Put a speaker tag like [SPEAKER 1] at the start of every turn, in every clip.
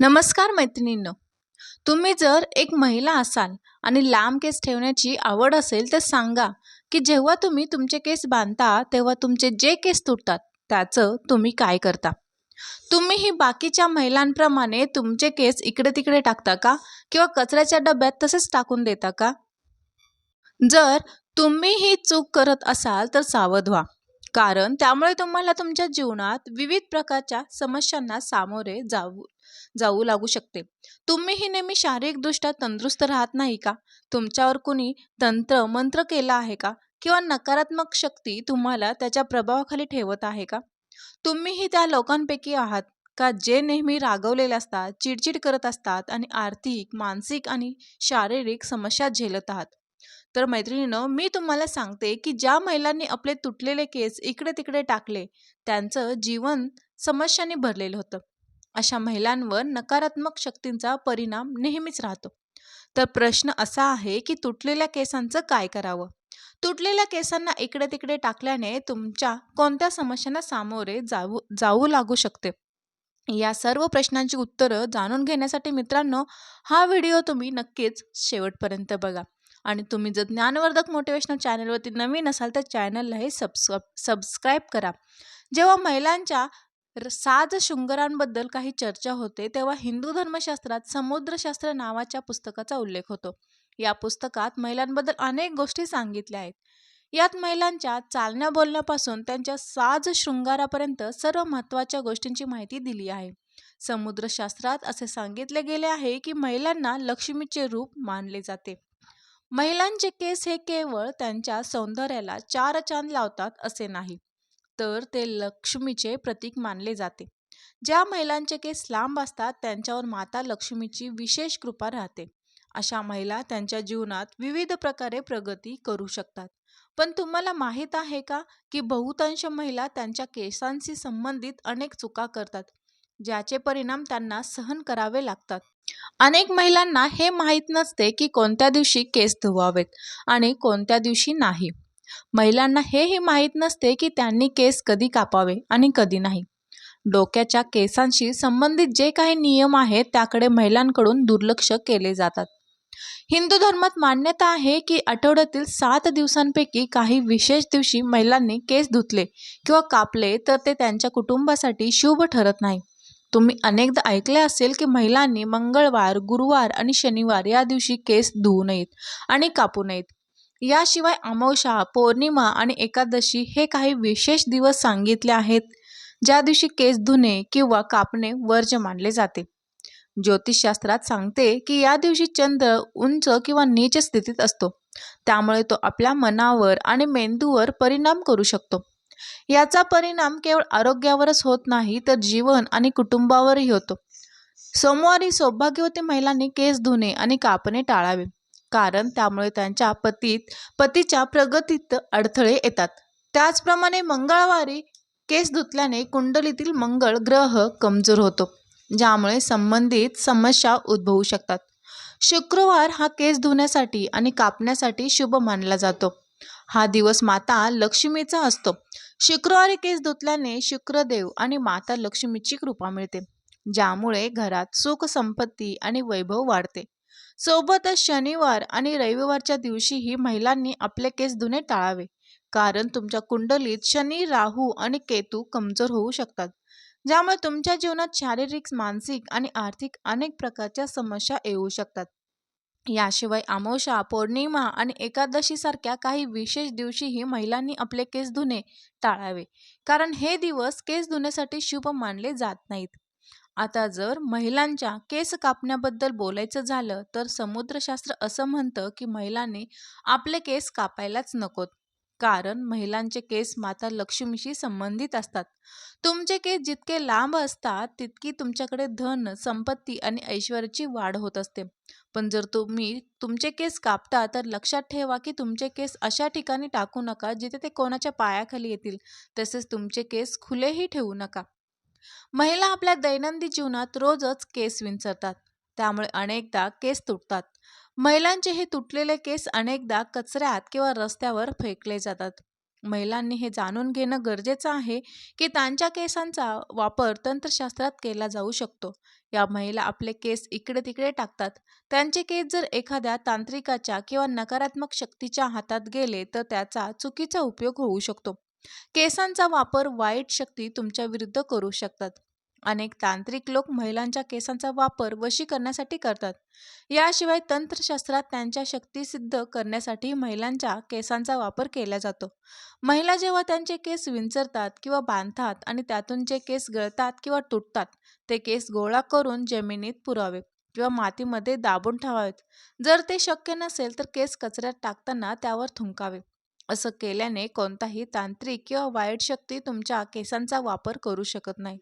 [SPEAKER 1] नमस्कार मैत्रिणींनो. तुम्ही जर एक महिला असाल आणि लांब केस ठेवण्याची आवड असेल तर सांगा की जेव्हा तुम्ही तुमचे केस बांधता तेव्हा तुमचे जे केस तुटतात त्याचं तुम्ही काय करता? तुम्हीही बाकीच्या महिलांप्रमाणे तुमचे केस इकडे तिकडे टाकता का? किंवा कचऱ्याच्या डब्यात तसेच टाकून देता का? जर तुम्ही ही चूक करत असाल तर सावध व्हा. कारण त्यामुळे तुम्हाला तुमच्या जीवनात विविध प्रकारच्या समस्यांना सामोरे जाऊ जाऊ लागू शकते. तुम्हीही नेहमी शारीरिकदृष्ट्या तंदुरुस्त राहत नाही का? तुमच्यावर कुणी तंत्र मंत्र केला आहे का? किंवा नकारात्मक शक्ती तुम्हाला त्याच्या प्रभावाखाली ठेवत आहे का? तुम्हीही त्या लोकांपैकी आहात का जे नेहमी रागवलेले असतात चिडचिड करत असतात आणि आर्थिक मानसिक आणि शारीरिक समस्या झेलत आहात? तर मैत्रिणीनं मी तुम्हाला सांगते की ज्या महिलांनी आपले तुटलेले केस इकडे तिकडे टाकले त्यांचं जीवन समस्यांनी भरलेलं होतं. अशा महिलांवर नकारात्मक शक्तींचा परिणाम नेहमीच राहतो. तर प्रश्न असा आहे की तुटलेल्या केसांचं काय करावं? तुटलेल्या केसांना इकडे तिकडे टाकल्याने तुमच्या कोणत्या समस्यांना सामोरे जाऊ जाऊ लागू शकते? या सर्व प्रश्नांची उत्तरं जाणून घेण्यासाठी मित्रांनो हा व्हिडिओ तुम्ही नक्कीच शेवटपर्यंत बघा. आणि तुम्ही जर ज्ञानवर्धक मोटिवेशनल चॅनलवरती नवीन असाल तर चॅनलला हे सबस्क्राईब सबस्क्राईब करा. जेव्हा महिलांच्या साज शृंगारांबद्दल काही चर्चा होते तेव्हा हिंदू धर्मशास्त्रात समुद्रशास्त्र नावाच्या पुस्तकाचा उल्लेख होतो. या पुस्तकात महिलांबद्दल अनेक गोष्टी सांगितल्या आहेत. यात महिलांच्या चालण्या बोलण्यापासून त्यांच्या साज शृंगारापर्यंत सर्व महत्त्वाच्या गोष्टींची माहिती दिली आहे. समुद्रशास्त्रात असे सांगितले गेले आहे की महिलांना लक्ष्मीचे रूप मानले जाते. महिलांचे केस हे केवळ त्यांच्या सौंदर्याला चार चांद लावतात असे नाही. तर ते लक्ष्मीचे प्रतीक मानले जाते. ज्या महिलांचे केस लांब असतात त्यांच्यावर माता लक्ष्मीची विशेष कृपा राहते. अशा महिला त्यांच्या जीवनात विविध प्रकारे प्रगती करू शकतात. पण तुम्हाला माहीत आहे का की बहुतांश महिला त्यांच्या केसांशी संबंधित अनेक चुका करतात ज्याचे परिणाम त्यांना सहन करावे लागतात. अनेक महिलांना हे माहीत नसते की कोणत्या दिवशी केस धुवावेत आणि कोणत्या दिवशी नाही. महिलांना हेही माहीत नसते की त्यांनी केस कधी कापावे आणि कधी नाही. डोक्याच्या केसांशी संबंधित जे काही नियम आहेत त्याकडे महिलांकडून दुर्लक्ष केले जातात. हिंदू धर्मात मान्यता आहे की आठवड्यातील सात दिवसांपैकी काही विशेष दिवशी महिलांनी केस धुतले किंवा कापले तर ते त्यांच्या कुटुंबासाठी शुभ ठरत नाही. तुम्ही अनेकदा ऐकले असेल की महिलांनी मंगळवार गुरुवार आणि शनिवार या दिवशी केस धुवू नयेत आणि कापू नयेत. याशिवाय अमावशा पौर्णिमा आणि एकादशी हे काही विशेष दिवस सांगितले आहेत ज्या दिवशी केस धुणे किंवा कापणे वर्ज्य मानले जाते. ज्योतिषशास्त्रात सांगते की या दिवशी चंद्र उंच किंवा नीच स्थितीत असतो. त्यामुळे तो आपल्या मनावर आणि मेंदूवर परिणाम करू शकतो. याचा परिणाम केवळ आरोग्यावरच होत नाही तर जीवन आणि कुटुंबावरही होतो. सोमवारी सौभाग्यवती महिलांनी केस धुणे आणि कापणे टाळावे. कारण त्यामुळे त्यांच्या पतीत पतीच्या प्रगतीत अडथळे येतात. त्याचप्रमाणे मंगळवारी केस धुतल्याने कुंडलीतील मंगळ ग्रह कमजोर होतो ज्यामुळे संबंधित समस्या उद्भवू शकतात. शुक्रवार हा केस धुण्यासाठी आणि कापण्यासाठी शुभ मानला जातो. हा दिवस माता लक्ष्मीचा असतो. शुक्रवारी केस धुतल्याने शुक्रदेव आणि माता लक्ष्मीची कृपा मिळते ज्यामुळे घरात सुख संपत्ती आणि वैभव वाढते. सोबतच शनिवार आणि रविवारच्या दिवशीही महिलांनी आपले केस धुणे टाळावे. कारण तुमच्या कुंडलीत शनी राहू आणि केतू कमजोर होऊ शकतात. ज्यामुळे तुमच्या जीवनात शारीरिक मानसिक आणि आर्थिक अनेक प्रकारच्या समस्या येऊ शकतात. याशिवाय आमोशा पौर्णिमा आणि एकादशीसारख्या काही विशेष दिवशीही महिलांनी आपले केस धुणे टाळावे. कारण हे दिवस केस धुण्यासाठी शुभ मानले जात नाहीत. आता जर महिलांच्या केस कापण्याबद्दल बोलायचं झालं तर समुद्रशास्त्र असं म्हणतं की महिलांनी आपले केस कापायलाच नकोत. कारण महिलांचे केस माता लक्ष्मीशी संबंधित असतात. तुमचे केस जितके लांब असतात तितकी तुमच्याकडे धन संपत्ती आणि ऐश्वर्याची वाढ होत असते. पण जर तुम्ही तुमचे केस कापता तर लक्षात ठेवा की तुमचे केस अशा ठिकाणी टाकू नका जिथे ते कोणाच्या पायाखाली येतील. तसेच तुमचे केस खुलेही ठेवू नका. महिला आपल्या दैनंदिन जीवनात रोजच केस विंचरतात. त्यामुळे अनेकदा केस तुटतात. महिलांचे हे तुटलेले केस अनेकदा कचऱ्यात किंवा रस्त्यावर फेकले जातात. महिलांनी हे जाणून घेणं गरजेचं आहे की त्यांच्या केसांचा वापर तंत्रशास्त्रात केला जाऊ शकतो. या महिला आपले केस इकडे तिकडे टाकतात. त्यांचे केस जर एखाद्या तांत्रिकाच्या किंवा नकारात्मक शक्तीच्या हातात गेले तर त्याचा चुकीचा उपयोग होऊ शकतो. केसांचा वापर वाईट शक्ती तुमच्या विरुद्ध करू शकतात. अनेक तांत्रिक लोक महिलांच्या केसांचा वापर वशी करण्यासाठी करतात. याशिवाय तंत्रशास्त्रात त्यांच्या शक्ती सिद्ध करण्यासाठी महिलांच्या केसांचा वापर केला जातो. महिला जेव्हा त्यांचे केस विंचरतात किंवा बांधतात आणि त्यातून जे केस गळतात किंवा तुटतात ते केस गोळा करून जमिनीत पुरावे किंवा मातीमध्ये दाबून ठेवावेत. जर ते शक्य नसेल तर केस कचऱ्यात टाकताना त्यावर थुंकावे. असं केल्याने कोणताही तांत्रिक किंवा वाईट शक्ती तुमच्या केसांचा वापर करू शकत नाही.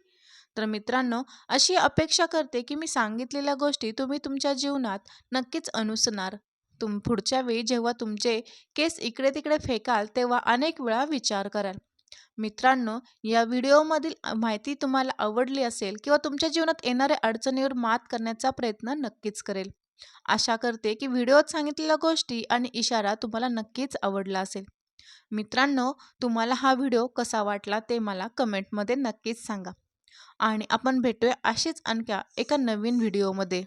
[SPEAKER 1] तर मित्रांनो अशी अपेक्षा करते की मी सांगितलेल्या गोष्टी तुम्ही तुमच्या जीवनात नक्कीच अनुसरणार. तुम पुढच्या वेळी जेव्हा तुमचे केस इकडे तिकडे फेकाल तेव्हा अनेक वेळा विचार कराल. मित्रांनो या व्हिडिओमधील माहिती तुम्हाला आवडली असेल किंवा तुमच्या जीवनात येणाऱ्या अडचणीवर मात करण्याचा प्रयत्न नक्कीच करेल. आशा करते की व्हिडिओत सांगितलेल्या गोष्टी आणि इशारा तुम्हाला नक्कीच आवडला असेल. मित्रांनो तुम्हाला हा व्हिडिओ कसा वाटला ते मला कमेंटमध्ये नक्कीच सांगा. आणि आपण भेटूया अशीच आणख्या एका नवीन व्हिडिओमध्ये.